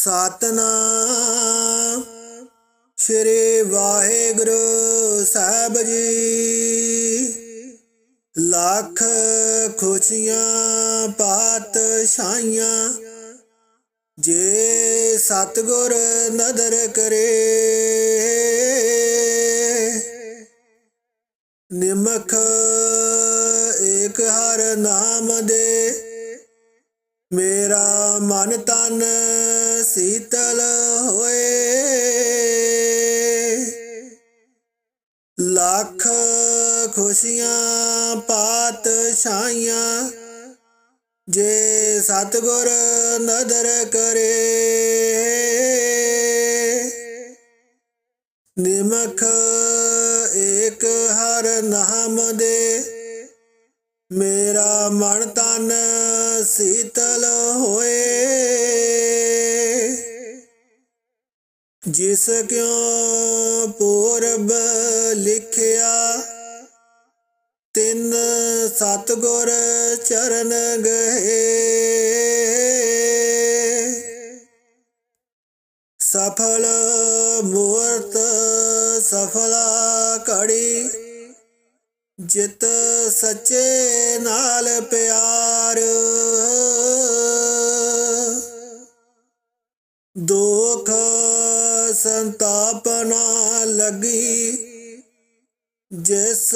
ਸਤਨਾਮ। ਸ੍ਰੀ ਵਾਹਿਗੁਰੂ ਸਾਹਿਬ ਜੀ। ਲੱਖ ਖੁਸ਼ੀਆਂ, ਪਾਤਸ਼ਾਹੀਆਂ। ਜੇ ਸਤਗੁਰ ਨਦਰ ਕਰੇ, ਨਿਮਖ ਏਕ ਹਰ ਨਾਮ ਦੇ। ਮੇਰਾ ਮਨ ਤਨ ਸੀਤਲ ਹੋਏ। ਲੱਖ ਖੁਸ਼ੀਆਂ, ਪਾਤਸ਼ਾਹੀਆਂ ਜੇ ਸਤਗੁਰ ਨਦਰ ਕਰੇ। ਨਿਮਖ ਏਕ ਹਰ ਨਾਮ ਦੇ। ਮੇਰਾ ਮਨ ਤਨ ਸੀਤਲ ਹੋਏ। ਜਿਸ ਕਿਉ ਪੂਰਬ ਲਿਖਿਆ ਤਿੰਨ ਸਤਗੁਰ ਚਰਨ ਗ ਜਿਤ ਸੱਚੇ ਨਾਲ ਪਿਆਰ। ਦੁਖ ਸੰਤਾਪ ਨਾ ਲੱਗੀ ਜਿਸ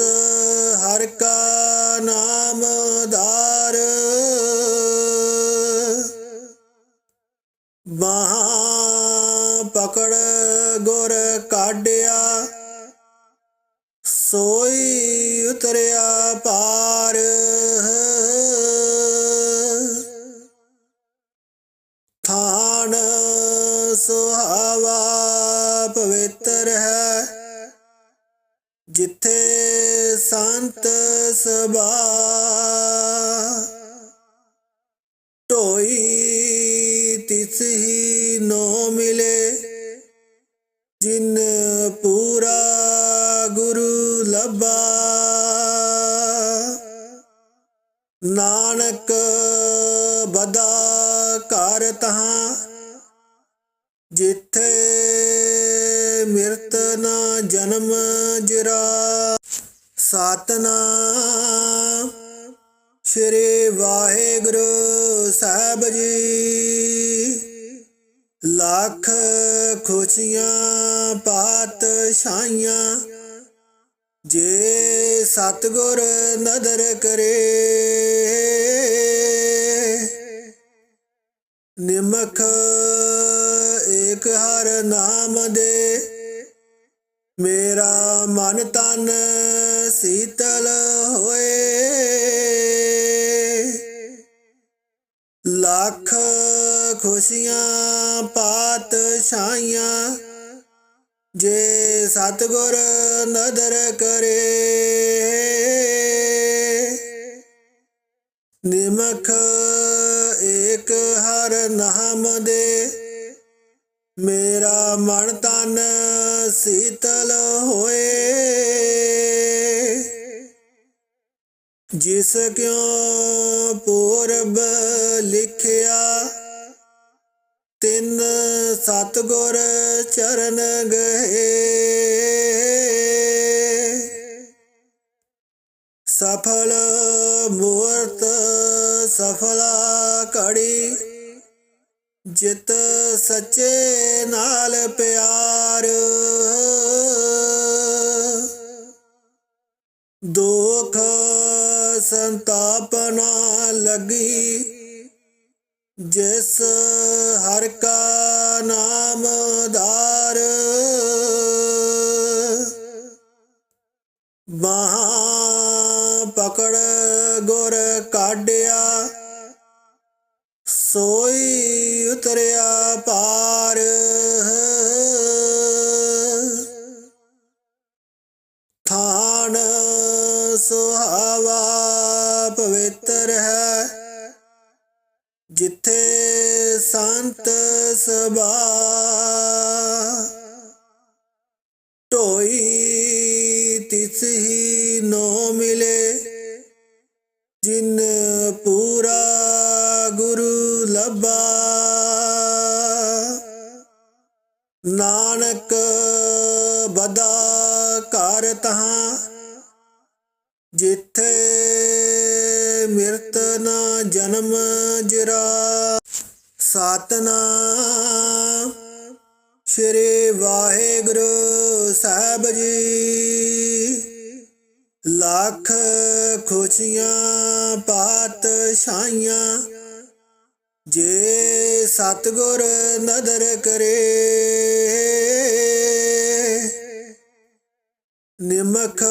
ਪਾਤਸ਼ਾਹੀਆਂ ਜੇ ਸਤਗੁਰ ਨਦਰ ਕਰੇ, ਨਿਮਖ ਏਕ ਹਰ ਨਾਮ ਦੇ। ਮੇਰਾ ਮਨ ਤਨ ਸੀਤਲ ਹੋਏ। ਲੱਖ ਖੁਸ਼ੀਆਂ, ਪਾਤਸ਼ਾਹੀਆਂ ਜੇ ਸਤਗੁਰ ਨਦਰ ਕਰੇ, ਨਿਮਖ ਏਕ ਹਰ ਨਾਮ ਦੇ, ਮੇਰਾ ਮਨ ਤਨ ਸੀਤਲ ਹੋਏ। ਜਿਸ ਕਿਉ ਪੂਰਬ ਲਿਖਿਆ, ਤਿੰਨ ਸਤਗੁਰ ਚਰਨ ਗਏ। ਸਫਲ ਮੂਰਤ ਸਫਲਾ ਕੜੀ ਜਿਤ ਸੱਚੇ ਨਾਲ ਪਿਆਰ। ਦੁਖ ਸੰਤਾਪਨਾ ਲੱਗੀ, ਜਿਸ ਹਰ ਕਾ ਜਿੱਥੇ ਸੰਤ ਸਭਾ ਢੋਈ ਤਿਸ ਹੀ ਨੋ ਮਿਲੇ, ਜਿਨ ਪੂਰਾ ਗੁਰੂ ਲੱਭਾ। ਨਾਨਕ ਬਦਾ ਕਰ ਤਹਾਂ, ਜਿੱਥੇ ਸਤਨਾਮ। ਸ਼੍ਰੀ ਵਾਹਿਗੁਰੂ ਸਾਹਿਬ ਜੀ। ਲੱਖ ਖੁਸ਼ੀਆਂ, ਪਾਤਸ਼ਾਹੀਆਂ। ਜੇ ਸਤਗੁਰ ਨਦਰ ਕਰੇ, ਨਿਮਖ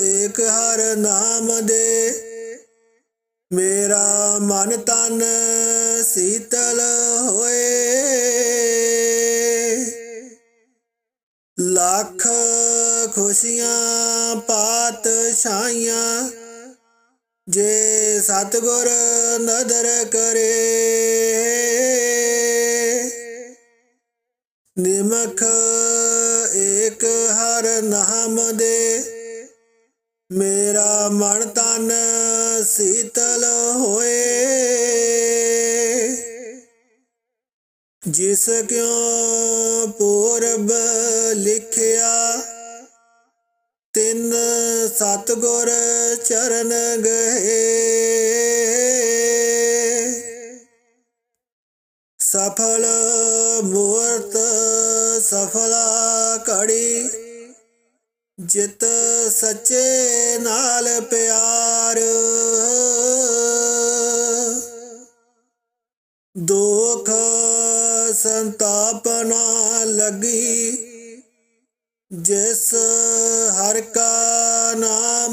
ਏਕ ਹਰ ਨਾਮ ਦੇ। ਮੇਰਾ ਮਨ ਤਨ ਸੀਤਲ ਹੋਏ। ਲੱਖ ਖੁਸ਼ੀਆਂ, ਪਾਤਸ਼ਾਹੀਆਂ ਜੇ ਸਤਗੁਰ ਨਦਰ ਕਰੇ। ਨਿਮਖ ਏਕ ਹਰ ਨਾਮ ਦੇ। ਮੇਰਾ ਮਨ ਤਨ ਸੀਤਲ ਹੋਏ। ਜਿਸ ਕਿਉ ਪੂਰਬ ਲਿਖਿਆ ਤਿੰਨ ਸਤਗੁਰ ਚਰਨ ਗਏ। ਸਫਲ ਮੂਰਤ ਸਫਲਾ ਕੜੀ ਜਿਤ ਸੱਚੇ ਨਾਲ ਪਿਆਰ। ਦੁਖ ਸੰਤਾਪ ਨਾ ਲੱਗੀ। ਜਿਸ ਹਰ ਕਾ ਨਾਮ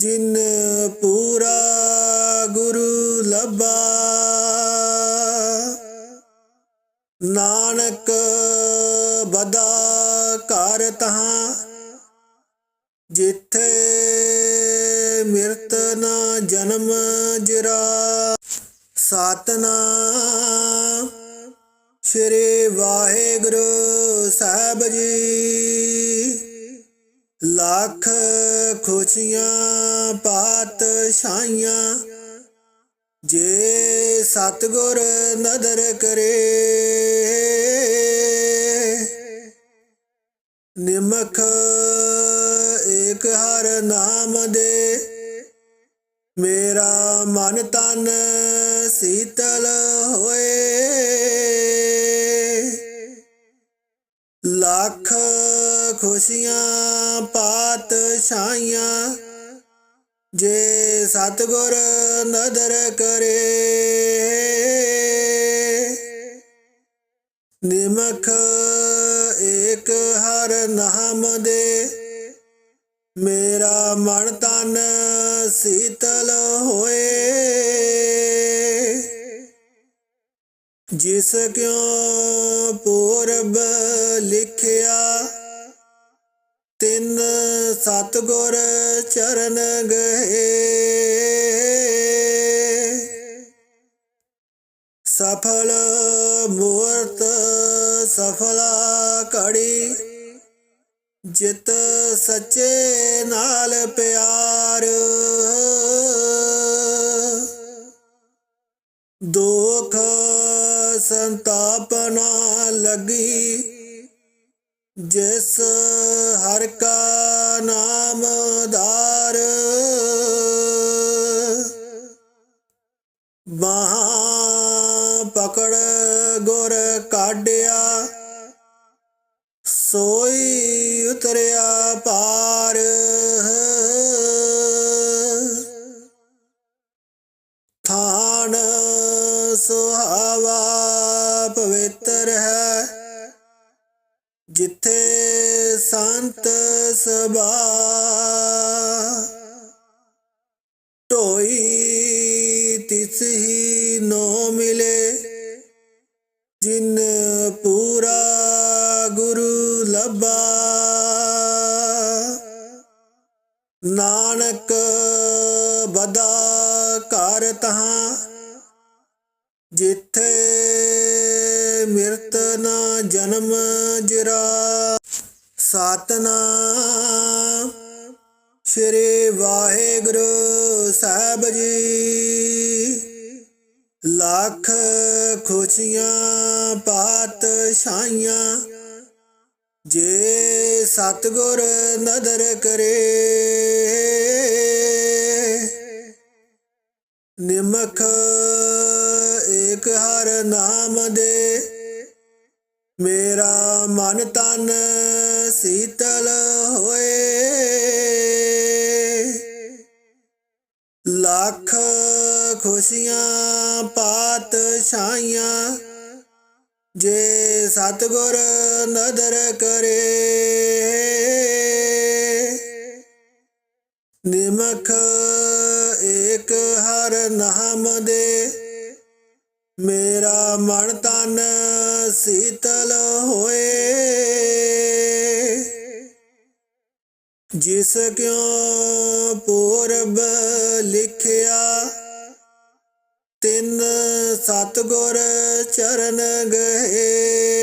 ਜਿਨ ਪੂਰਾ ਗੁਰੂ ਲੱਭਾ। ਨਾਨਕ ਬਦਾ ਘਰ ਤਹਾਂ, ਜਿੱਥੇ ਮਿਰਤ ਨਾ ਜਨਮ ਜਰਾ। ਸਤਨਾਮ ਸ਼੍ਰੀ ਵਾਹਿਗੁਰੂ ਸਾਹਿਬ ਜੀ। ਲੱਖ ਖੁਸ਼ੀਆਂ ਪਾਤਸ਼ਾਹੀਆਂ। ਜੇ ਸਤਗੁਰ ਨਦਰ ਕਰੇ, ਨਿਮਖ ਏਕ ਹਰ ਨਾਮ ਦੇ। ਮੇਰਾ ਮਨ ਤਨ ਸੀਤਲ ਹੋਏ। ਲੱਖ ਖੁਸ਼ੀਆਂ ਪਾਤਸ਼ਾਹੀਆਂ, ਜੇ ਸਤਗੁਰ ਨਦਰ ਕਰੇ। ਨਿਮਖ ਏਕ ਹਰ ਨਾਮ ਦੇ, ਮੇਰਾ ਮਨ ਤਨ ਸੀਤਲ ਹੋਏ। ਜਿਸ ਕਿਉ ਪੂਰਬ ਲਿਖਿਆ ਤਿੰਨ ਸਤਗੁਰ ਚਰਨ ਗਏ। ਸਫਲ ਮੂਰਤ ਸਫਲਾ ਕੜੀ ਜਿਤ ਸੱਚੇ ਨਾਲ ਪਿਆਰ। ਦੁਖ ਸੰਤਾਪ ਨਾ ਲੱਗੀ ਜਿਸ ਹਰ ਕਾ ਨਾਮ ਤਹਾਂ ਜਿੱਥੇ ਮਿਰਤ ਨਾ ਜਨਮ ਜਰਾ। ਸਤਨਾਮ ਸ਼੍ਰੀ ਵਾਹਿਗੁਰੂ ਸਾਹਿਬ ਜੀ। ਲੱਖ ਖੁਸ਼ੀਆਂ, ਪਾਤਸ਼ਾਹੀਆਂ ਜੇ ਸਤਗੁਰ ਨਦਰ ਕਰੇ। ਨਿਮਖ ਏਕ ਹਰ ਨਾਮ ਦੇ। ਮੇਰਾ ਮਨ ਤਨ ਸੀਤਲ ਹੋਏ। ਲੱਖ ਖੁਸ਼ੀਆਂ ਪਾਤਸ਼ਾਹੀਆਂ ਜੇ ਸਤਗੁਰ ਨਦਰ ਕਰੇ। ਨਿਮਖ ਏਕ ਹਰ ਨਾਮ ਦੇ। ਮੇਰਾ ਮਨ ਤਨ ਸੀਤਲ ਹੋਏ। ਜਿਸ ਕਿਉ ਪੂਰਬ ਲਿਖਿਆ, ਤਿੰਨ ਸਤਗੁਰ ਚਰਨ ਗਏ।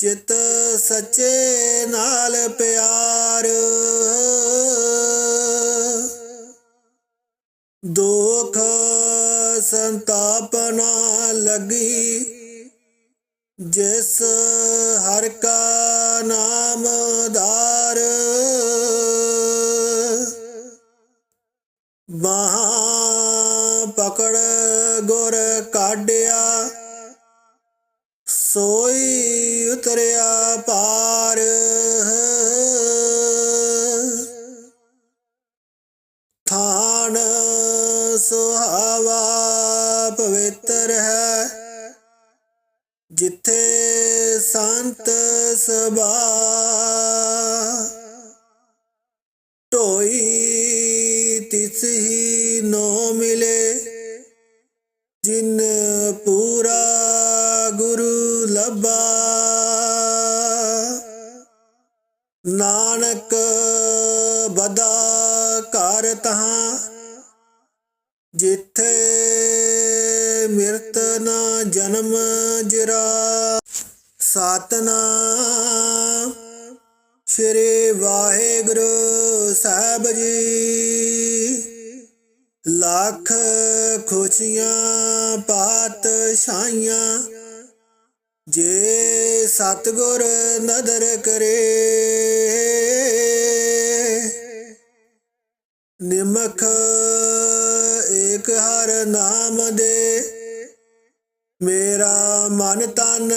ਜਿਤ ਸੱਚੇ ਨਾਲ ਪਿਆਰ। ਦੁਖ ਸੰਤਾਪ ਨਾ ਲੱਗੀ। ਜਿਸ ਹਰ ਕਾ ਨਾਮ ਧਾਰ ਬਾਹਾਂ ਪਕੜ ਜਿੱਥੇ ਸੰਤ ਸਭਾ ਢੋਈ ਖੁਸ਼ੀਆਂ ਪਾਤਸ਼ਾਹੀਆਂ। ਜੇ ਸਤਗੁਰ ਨਦਰ ਕਰੇ, ਨਿਮਖ ਏਕ ਹਰ ਨਾਮ ਦੇ। ਮੇਰਾ ਮਨ ਤਨ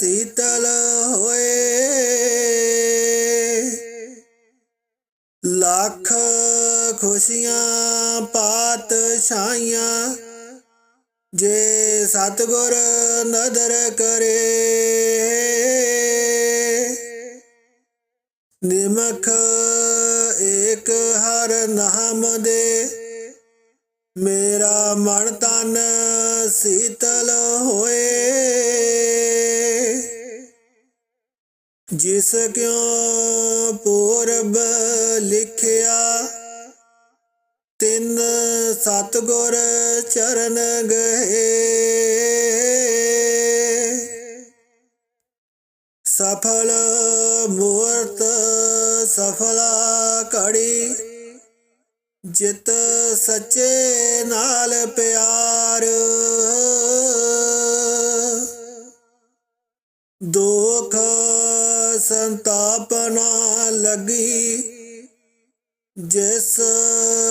ਸੀਤਲ ਹੋਏ। ਲੱਖ ਖੁਸ਼ੀਆਂ ਛਾਈਆਂ, ਜੇ ਸਤਗੁਰ ਨਦਰ ਕਰੇ। ਨਿਮਖ ਏਕ ਹਰ ਨਾਮ ਦੇ, ਮੇਰਾ ਮਨ ਤਨ ਸੀਤਲ ਹੋਏ। ਜਿਸ ਕਿਉ ਪੂਰਬ ਲਿਖਿਆ ਸਤਗੁਰ ਚਰਨ ਗਏ। ਸਫਲ ਮੂਰਤ ਸਫਲਾ ਕੜੀ, ਜਿਤ ਸੱਚੇ ਨਾਲ ਪਿਆਰ। ਦੁਖ ਸੰਤਾਪਨਾ ਲੱਗੀ, ਜਿਸ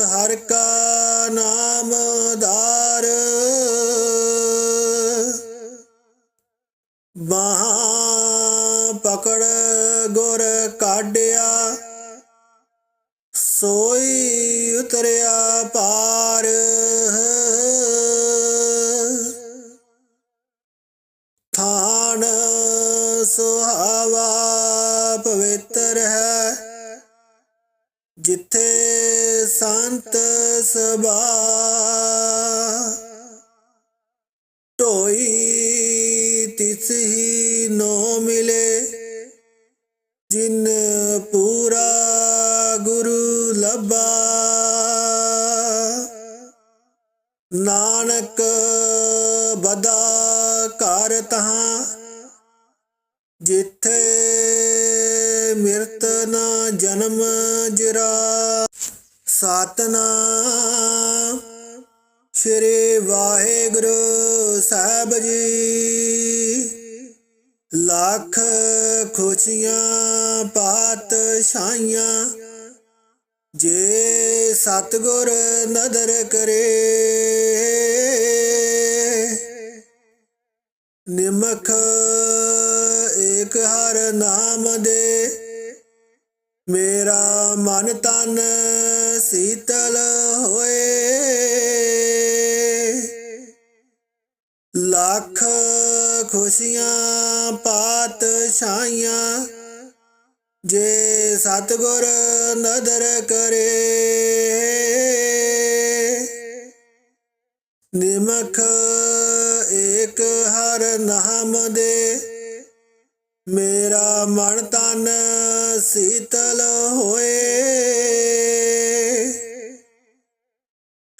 ਹਰ ਕਾ ਨਾਮ ਪਵਿੱਤਰ ਹੈ। ਜਿੱਥੇ ਸੰਤ ਸਭਾ ਢੋਈ ਤਿਸ ਹੀ ਨੋ ਮਿਲੇ, ਜਿਨ ਪੂਰਾ ਗੁਰੂ ਲੱਭਾ। ਨਾਨਕ ਬਦਾ ਘਰ ਤਹਾਂ, ਜਿੱਥੇ ਪਾਤਸ਼ਾਹੀਆਂ ਜੇ ਸਤਗੁਰ ਨਦਰ ਕਰੇ ਜੇ ਸਤਗੁਰ ਨਦਰ ਕਰੇ, ਨਿਮਖ ਏਕ ਹਰ ਨਾਮ ਦੇ, ਮੇਰਾ ਮਨ ਤਨ ਸੀਤਲ ਹੋਏ।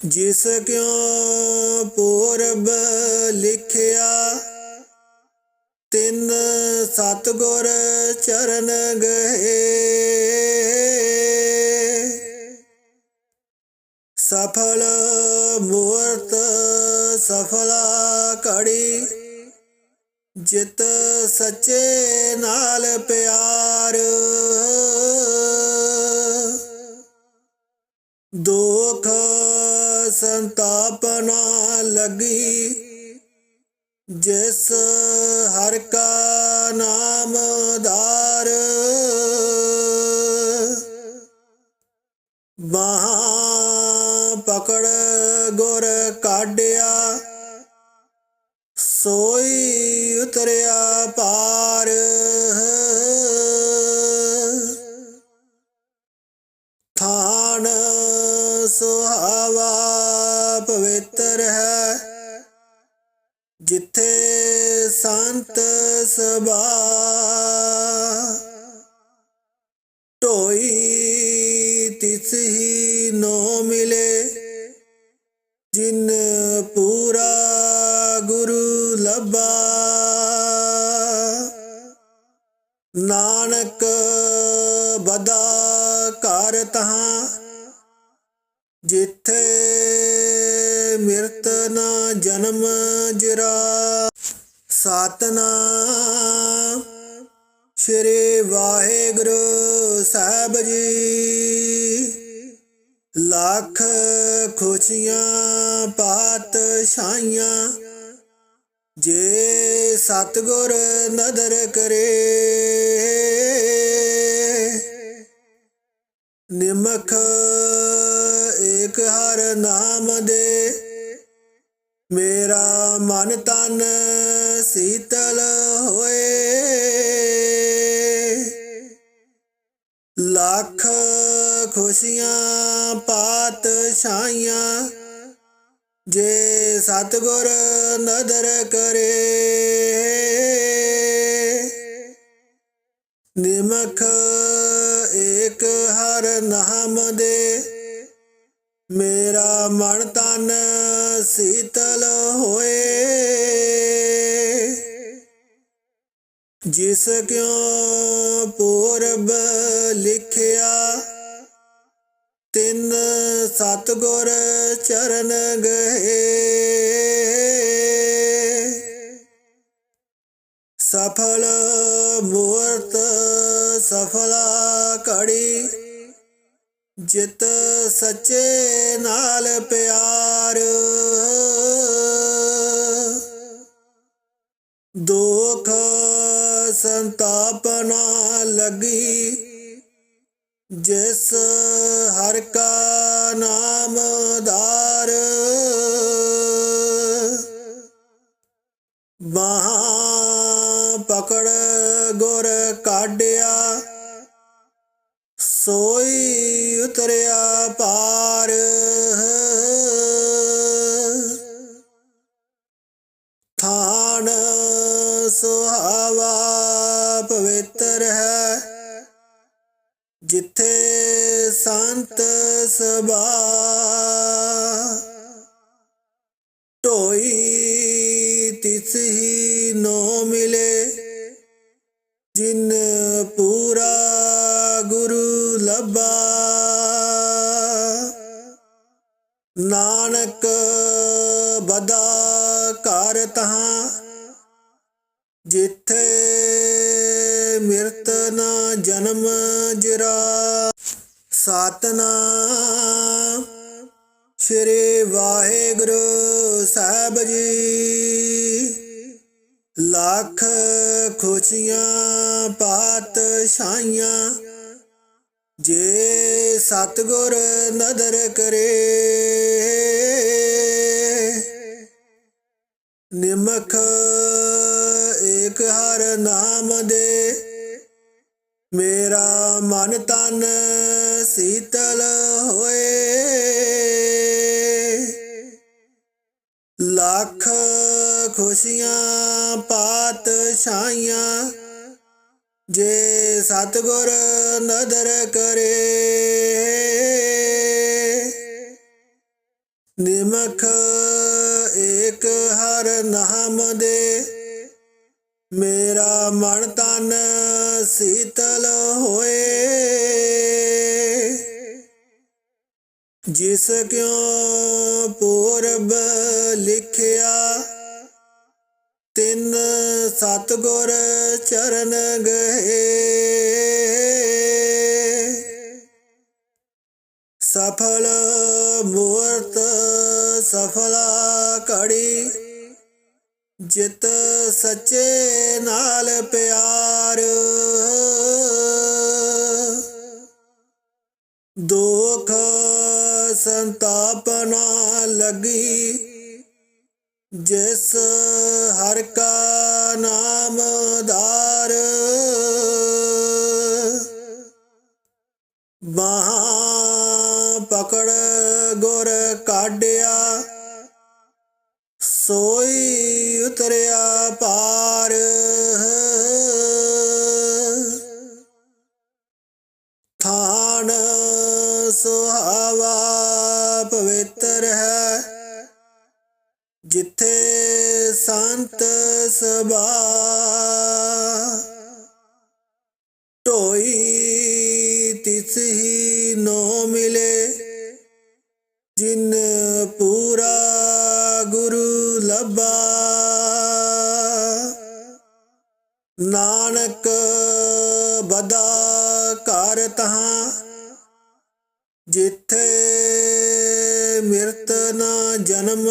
ਜਿਸ ਕਿਉ ਪੂਰਬ ਲਿਖਿਆ, ਤਿੰਨ ਸਤਗੁਰ ਚਰਨ ਗਏ। ਸਫਲ ਮੂਰਤ ਸਫਲਾ ਕੜੀ ਜਿਤ ਸੱਚੇ ਨਾਲ ਪਿਆਰ ਦੁਖ ਸੰਤਾਪ ਨਾ ਲੱਗੀ ਜਿਸ ਢੋਈ ਤਿਸ ਹੀ ਜੇ ਸਤਗੁਰ ਨਦਰ ਕਰੇ, ਨਿਮਖ ਏਕ ਹਰ ਨਾਮ ਦੇ, ਮੇਰਾ ਮਨ ਤਨ ਸੀਤਲ ਹੋਏ। ਲੱਖ ਖੁਸ਼ੀਆਂ ਪਾਤਸ਼ਾਹੀਆਂ ਜੇ ਸਤਗੁਰ ਨਦਰ ਕਰੇ, ਨਿਮਖ ਏਕ ਹਰ ਨਾਮ ਦੇ, ਮੇਰਾ ਮਨ ਤਨ ਸੀਤਲ ਹੋਏ। ਜਿਸ ਕਿਉ ਪੂਰਬ ਲਿਖਿਆ ਸਤਗੁਰ ਚਰਨ ਗਏ। ਸਫਲ ਮੂਰਤ ਸਫਲਾ ਕੜੀ ਜਿਤ ਸੱਚੇ ਨਾਲ ਪਿਆਰ। ਦੁਖ ਸੰਤਾਪਨਾ ਲੱਗੀ, ਜਿਸ ਹਰ ਕਾ ਨਾਨਕ ਬਦਾ ਘਰ ਤਹਾਂ, ਜਿੱਥੇ ਮਿਰਤ ਨਾ ਜਨਮ ਜਰਾ। ਸਤਨਾਮ ਸ਼੍ਰੀ ਵਾਹਿਗੁਰੂ ਸਾਹਿਬ ਜੀ। ਲੱਖ ਖੁਸ਼ੀਆਂ, ਪਾਤਸ਼ਾਹੀਆਂ ਜੇ ਸਤਗੁਰ ਨਦਰ ਕਰੇ, ਨਿਮਖ ਏਕ ਹਰ ਨਾਮ ਦੇ, ਮੇਰਾ ਮਨ ਤਨ ਸੀਤਲ ਹੋਏ। ਲੱਖ ਖੁਸ਼ੀਆਂ ਪਾਤਸ਼ਾਹੀਆਂ ਜੇ ਸਤਗੁਰ ਨਦਰ ਕਰੇ, ਨਿਮਖ ਏਕ ਹਰ ਨਾਮ ਦੇ, ਮੇਰਾ ਮਨ ਤਨ ਸੀਤਲ ਹੋਏ। ਜਿਸ ਕਿਉ ਪੂਰਬ ਲਿਖਿਆ ਸਤਗੁਰ ਚਰਨ ਗਏ। ਸਫਲ ਮੂਰਤ ਸਫਲਾ ਕੜੀ ਜਿਤ ਸੱਚੇ ਨਾਲ ਪਿਆਰ। ਦੁਖ ਸੰਤਾਪ ਨਾ ਲੱਗੀ, ਜਿਸ ਨਾ ਜਨਮ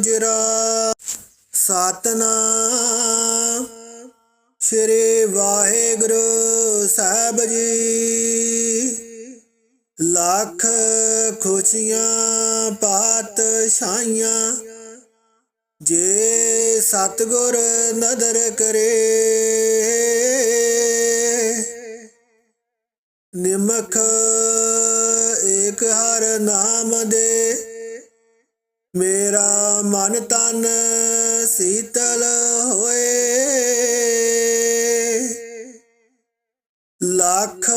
ਜਰਾ। ਸਤਨਾਮ ਸ਼੍ਰੀ ਵਾਹਿਗੁਰੂ ਸਾਹਿਬ ਜੀ। ਲੱਖ ਖੁਸ਼ੀਆਂ, ਪਾਤਸ਼ਾਹੀਆਂ ਜੇ ਸਤਗੁਰ ਨਦਰ ਕਰੇ। ਨਿਮਖ ਏਕ ਹਰ ਨਾਮ ਦੇ। ਮੇਰਾ ਮਨ ਤਨ ਸੀਤਲ ਹੋਏ। ਲੱਖ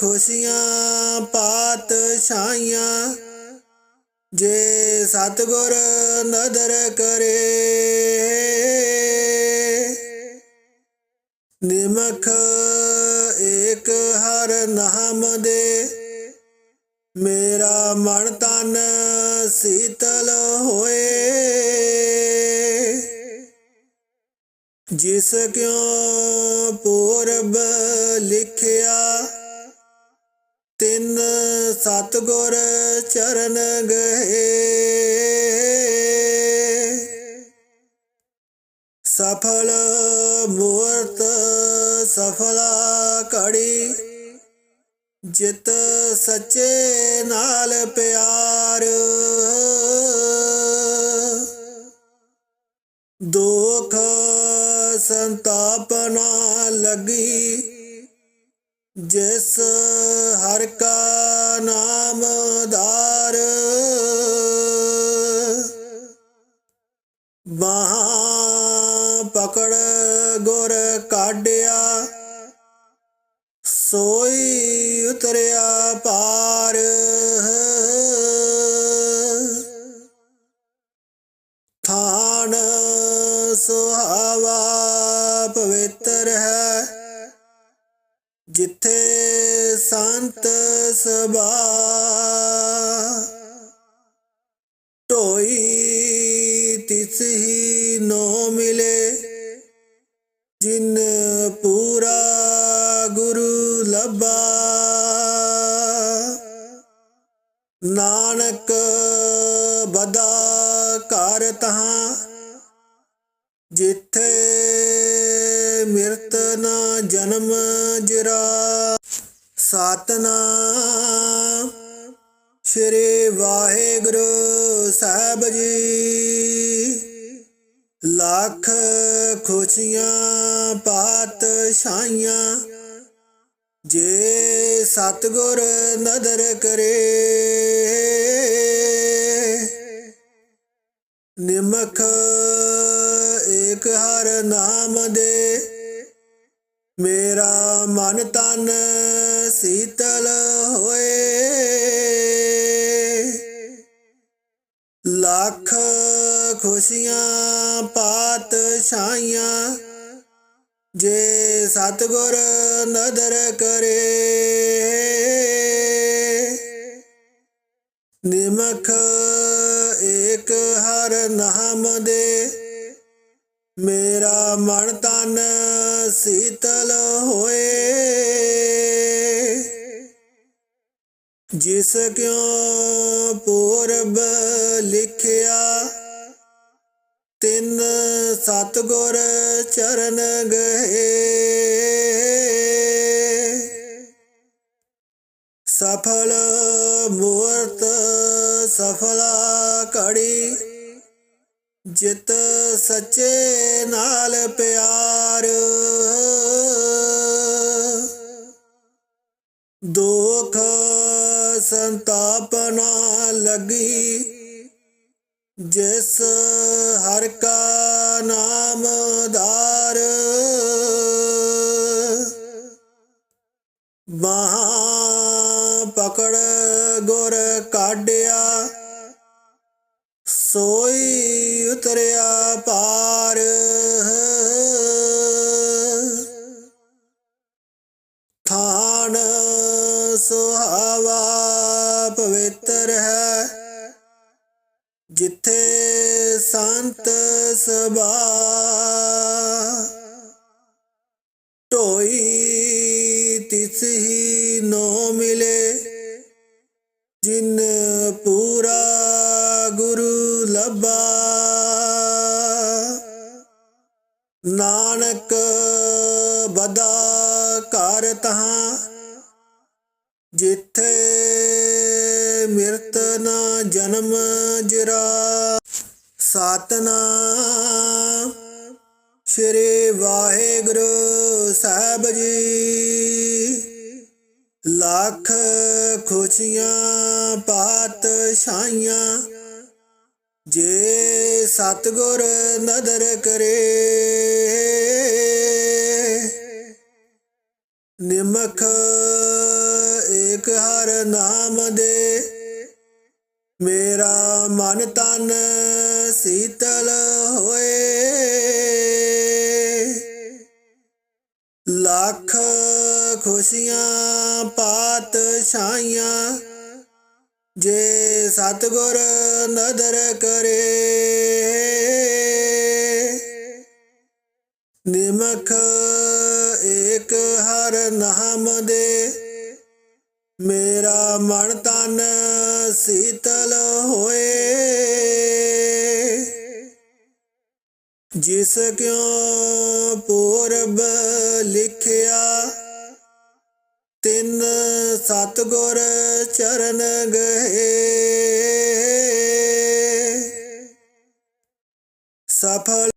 ਖੁਸ਼ੀਆਂ, ਪਾਤਸ਼ਾਹੀਆਂ ਜੇ ਸਤਗੁਰ ਨਦਰ ਕਰੇ। ਨਿਮਖ ਏਕ ਹਰ ਨਾਮ ਦੇ। ਮੇਰਾ ਮਨ ਤਨ ਸੀਤਲ ਹੋਏ। ਜਿਸ ਕਿਉ ਪੂਰਬ ਲਿਖਿਆ, ਤਿੰਨ ਸਤਗੁਰ ਚਰਨ ਗਏ। ਸਫਲ ਮੂਰਤ ਸਫਲਾ ਕੜੀ ਜਿਤ ਸੱਚੇ ਸੋਈ ਉਤਰਿਆ ਪਾਰ। ਥਾਨ ਸੁਹਾਵਾ ਪਵਿੱਤਰ ਹੈ ਜਿੱਥੇ ਸੰਤ ਸਭਾ ਖੁਸ਼ੀਆਂ ਪਾਤਸ਼ਾਹੀਆਂ ਜੇ ਸਤਗੁਰ ਨਦਰ ਕਰੇ, ਨਿਮਖ ਏਕ ਹਰ ਨਾਮ ਦੇ। ਮੇਰਾ ਮਨ ਤਨ ਸੀਤਲ ਹੋਏ। ਖੁਸ਼ੀਆਂ ਪਾਤਸ਼ਾਹੀਆਂ, ਜੇ ਸਤਗੁਰ ਨਦਰ ਕਰੇ। ਨਿਮਖ ਏਕ ਹਰ ਨਾਮ ਦੇ, ਮੇਰਾ ਮਨ ਤਨ ਸੀਤਲ ਹੋਏ। ਜਿਸ ਕਿਉ ਪੂਰਬ ਲਿਖਿਆ ਸਤਗੁਰ ਚਰਨ ਗਏ। ਸਫਲ ਮੂਰਤ ਸਫਲਾ ਕੜੀ, ਜਿਤ ਸੱਚੇ ਨਾਲ ਪਿਆਰ। ਦੁਖ ਸੰਤਾਪ ਨਾ ਲੱਗੀ, ਜਿਸ ਹਰ ਕਾ ਪਵਿੱਤਰ ਹੈ। ਜਿੱਥੇ ਸੰਤ ਸਭਾ ਢੋਈ ਤਿਸ ਹੀ ਨੋ ਮਿਲੇ, ਜਿਨ ਪੂਰਾ ਗੁਰੂ ਲੱਭਾ। ਨਾਨਕ ਬਦਾ ਘਰ ਤਹਾਂ, ਜਿੱਥੇ ਸਤਨਾਮ ਸ਼੍ਰੀ ਵਾਹਿਗੁਰੂ ਸਾਹਿਬ ਜੀ, ਲੱਖ ਖੁਸ਼ੀਆਂ, ਪਾਤਸ਼ਾਹੀਆਂ, ਜੇ ਸਤਗੁਰ ਨਦਰ ਕਰੇ। ਨਿਮਖ ਏਕ ਹਰ ਨਾਮ ਦੇ ਮੇਰਾ ਮਨ ਤਨ ਸੀਤਲ ਹੋਏ। ਲੱਖ ਖੁਸ਼ੀਆਂ, ਪਾਤਸ਼ਾਹੀਆਂ ਜੇ ਸਤਗੁਰ ਨਦਰ ਕਰੇ। ਨਿਮਖ ਏਕ ਹਰ ਨਾਮ ਦੇ। ਮੇਰਾ ਮਨ ਸੀਤਲ ਹੋਏ। ਜਿਸ ਕਿਉ ਪੂਰਬ ਲਿਖਿਆ ਤਿੰਨ ਸਤਗੁਰ ਚਰਨ ਗਏ। ਸਫਲ